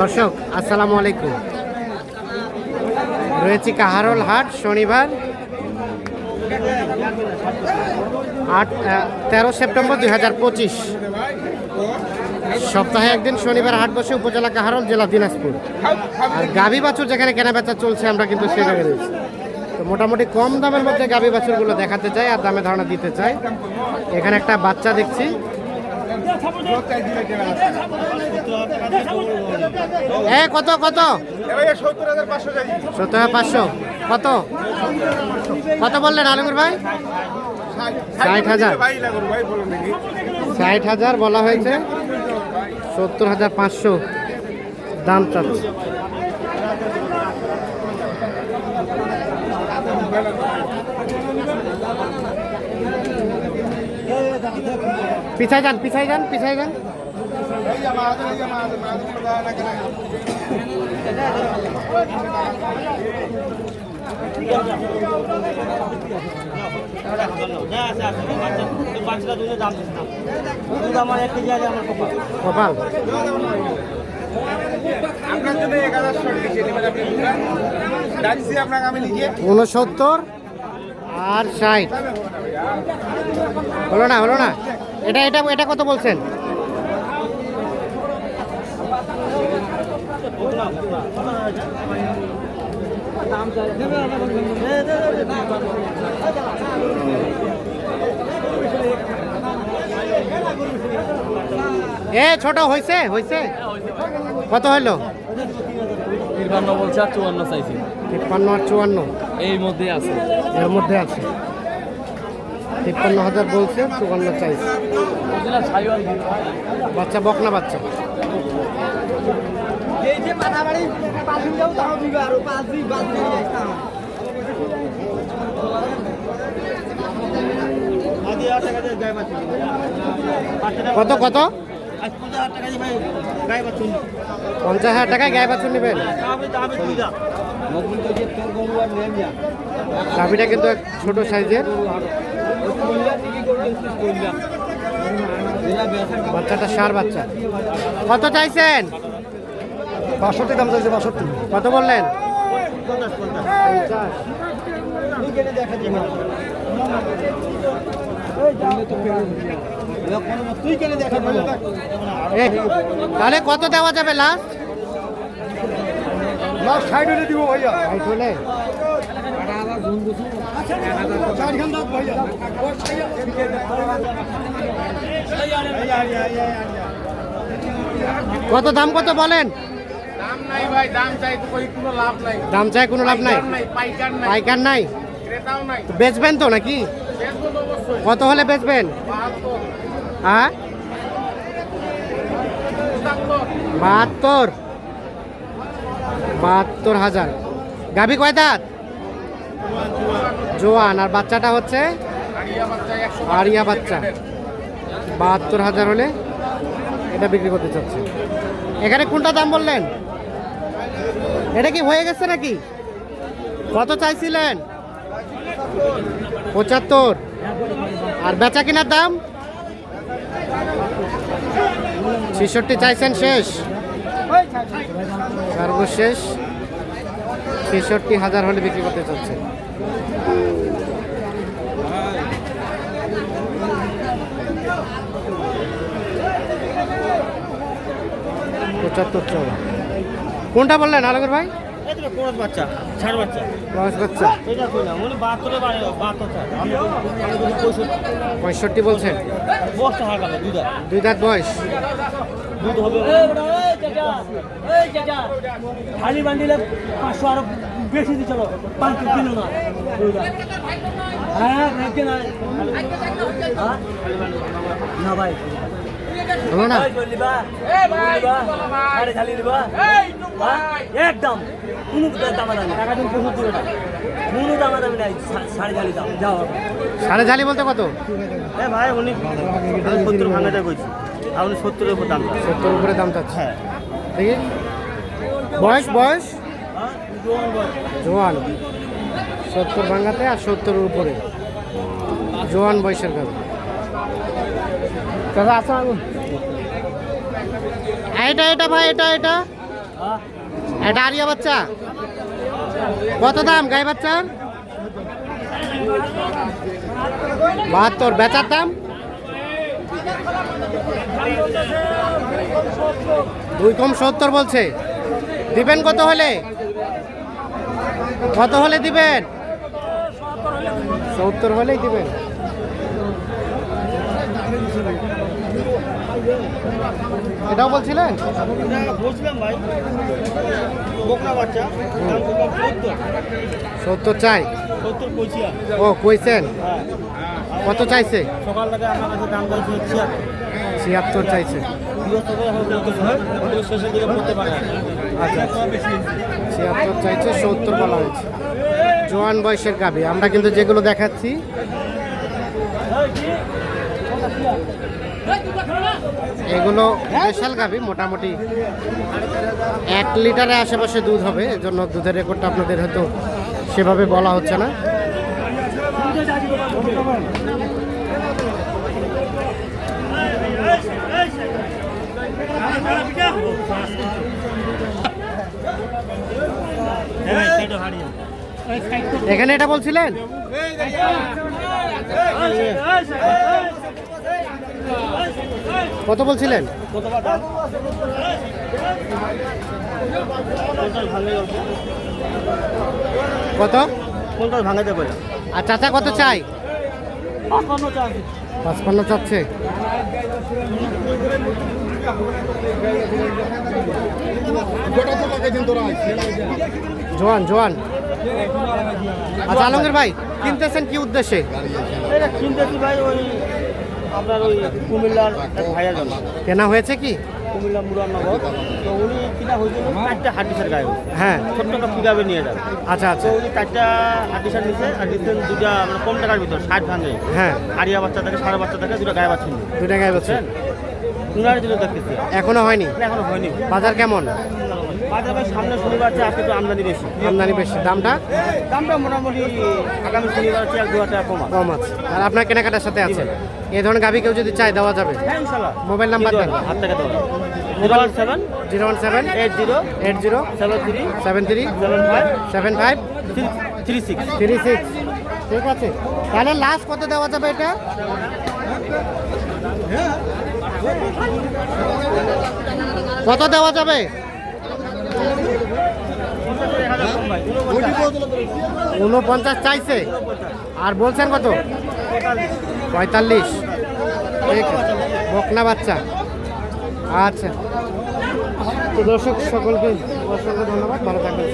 দর্শক, আসসালামু আলাইকুম। রয়েছি কাহারল হাট, শনিবার, আট তেরো সেপ্টেম্বর দুই হাজার পঁচিশ। সপ্তাহে একদিন শনিবার হাট বসে উপজেলা কাহারল, জেলা দিনাজপুর। আর গাভী বাছুর যেখানে কেনা বেচা চলছে, আমরা কিন্তু সে জায়গায় রয়েছি। তো মোটামুটি কম দামের মধ্যে গাভী বাছুরগুলো দেখাতে চাই আর দামে ধারণা দিতে চাই। এখানে একটা বাচ্চা দেখছি। কত কত? সত্তর হাজার পাঁচশো। কত? কত বললেন আলমুর ভাই? ষাট হাজার। ষাট হাজার বলা হয়েছে। সত্তর হাজার পাঁচশো। দাম চাচ্ছে। পিছাই যান পিছাই যান পিছাই যান। কপাল। উনসত্তর। আর ষাট। হলো না হলো না। এটা এটা এটা কত বলছেন? এ ছোট হয়েছে হয়েছে কত হইল? তিরপান্ন বলছে আর চুয়ান্ন চাইছি। তিপ্পান্ন আর চুয়ান্ন। এই মধ্যে আছে। এর মধ্যে আছে। তিপ্পান্ন হাজার বলছে, চুয়ান্ন চাইছে। বাচ্চা বকনা বাচ্চা? কত কত? পঞ্চাশ হাজার টাকায় গায়ে বাছুর নেবেন। গাভিটা কিন্তু এক ছোট সাইজের। বাচ্চাটা সার বাচ্চা। কত চাইছেন? বাষট্টি দাম চাইছে বাষট্টি। কত বললেন? তাহলে কত দেওয়া যাবে লাস্ট লাস্ট ষাট হলে দিব ভাইয়া। ষাট হলে? কত দাম কত বলেন? দাম চাই কোনো লাভ নাই। পাইকার নাই। বেচবেন তো নাকি? কত হলে বেচবেন? হ্যাঁ? বাহাত্তর। বাহাত্তর হাজার। গাভী কয় দাঁত? জোয়ান, আর বাচ্চাটা হচ্ছে? আরিয়া বাচ্চা। বাহাত্তর হাজার হলে এটা বিক্রি করতে চাচ্ছে। এখানে কোনটা দাম বললেন? এটা কি হয়ে গেছে নাকি? কত চাইছিলেন? পঁচাত্তর। আর বেচা কেনার দাম? ছেষট্টি চাইছেন শেষ। সর্বশেষ ছেষট্টি হাজার হলে বিক্রি করতে চাচ্ছে পঁচাত্তর চৌড়া কোনটা বললেন আলগর ভাই? বাচ্চা ছাড় বাচ্চা। বয়স বাচ্চা। এটা কইলাম উনি বাহাত্তরে বাহাত্তর চাই আমি আমি পঁয়ষট্টি। বলছেন? দুই দাঁত বয়স। দুধ হবে। খালি বান্ডিলে পাঁচশো আরও বেশি চলো পাঁচ দিল না। হ্যাঁ না হ্যাঁ? না ভাই। হলো না? একদম। কোনো দামাদামি টাকা তুমি পঁচাত্তর টাকা কোনো দামাদামি নাই সাড়ে চালি দাম যাও। সাড়ে ঝালি বলতে কত? হ্যাঁ ভাই উনি সত্তর ভাঙাটা কইছি। আর উনি সত্তরের উপর দাম। সত্তর উপরে দাম চাচ্ছে হ্যাঁ। দেখি। বয়স বয়স? জোয়ান। সত্তর ভাঙাতে আর সত্তরের উপরে। জোয়ান বয়সের গাড়ি কাকা আসসালাম এটা এটা ভাই এটা এটা। এটা আরিয়া বাচ্চা। কত দাম গাই বাচ্চার? বাহাত্তর। বেচার দাম? দুই কম সত্তর বলছে। দিবেন কত হলে? কত হলে দিবেন? সত্তর হলেই দিবেন। এটাও বলছিলেন? সত্তর চাই। ও কইছেন? হ্যাঁ। কত চাইছে? সকাল থেকে আমার কাছে দাম বলছে ছিয়াত্তর চাইছে। পারে আচ্ছা ছিয়াত্তর চাইছে সত্তর বলা হয়েছে। জোয়ান বয়সের গাবি আমরা কিন্তু যেগুলো দেখাচ্ছি। এগুলো স্পেশাল গাবি মোটামুটি এক লিটারের আশেপাশে দুধ হবে এজন্য দুধের রেকর্ডটা আপনাদের হয়তো সেভাবে বলা হচ্ছে না। এখানে এটা বলছিলেন? কত বলছিলেন? কত? কোনটাল ভাঙাতে পারে? আর চাচা কত চাই? পাঁচপান্ন চাচ্ছে। জোয়ান জোয়ান। আচ্ছা আলমগীর ভাই কিনতেছেন কি উদ্দেশ্যে? কিনতেছি ভাই ওই আপনার ওই কুমিল্লার ভাইয়ের জন্য। কেনা হয়েছে কি? কুমিল্লা মুরাননগর তো উনি কিনা হয়েছিল চারটা হাডিসের গায়ে হ্যাঁ। ছোট্ট একটা নিয়ে যাবে। আচ্ছা আচ্ছা। উনি চারটা হাডিসার নিচে আর দিচ্ছেন দুটা মানে কম টাকার ভিতর ষাট ভাঙে। হ্যাঁ। আড়িয়া বাচ্চা থাকে সাড়ে বাচ্চা থাকে দুটা গায়ে বাচ্চা দুটা গায়ে বাচ্চা। উনার জন্য দেখতেছি। এখনও হয়নি? এখনও হয়নি। বাজার কেমন? বাজার সামনে শনিবার আছে আজকে তো আমদানি বেশি। আমদানি বেশি। দামটা? দামটা মোটামুটি আগামী শনিবার আছে এক দু হাজার কম আছে। কম আছে। আর আপনার কেনাকাটার সাথে আছে? এই ধরনের গাভি কেউ যদি চাই দেওয়া যাবে? হ্যাঁ মোবাইল নাম্বার দেন। হাত থেকে দেওয়া zero one seven zero one seven eight zero eight zero seven three seven three seven five seven five three six. Three six. ঠিক আছে। তাহলে লাস্ট কত দেওয়া যাবে এটা? কত দেওয়া যাবে? উনপঞ্চাশ চাইছে। আর বলছেন কত? পঁয়তাল্লিশ। বকনা বাচ্চা। আচ্ছা। তো দর্শক, সকলকে অসংখ্য ধন্যবাদ। ভালো থাকবেন।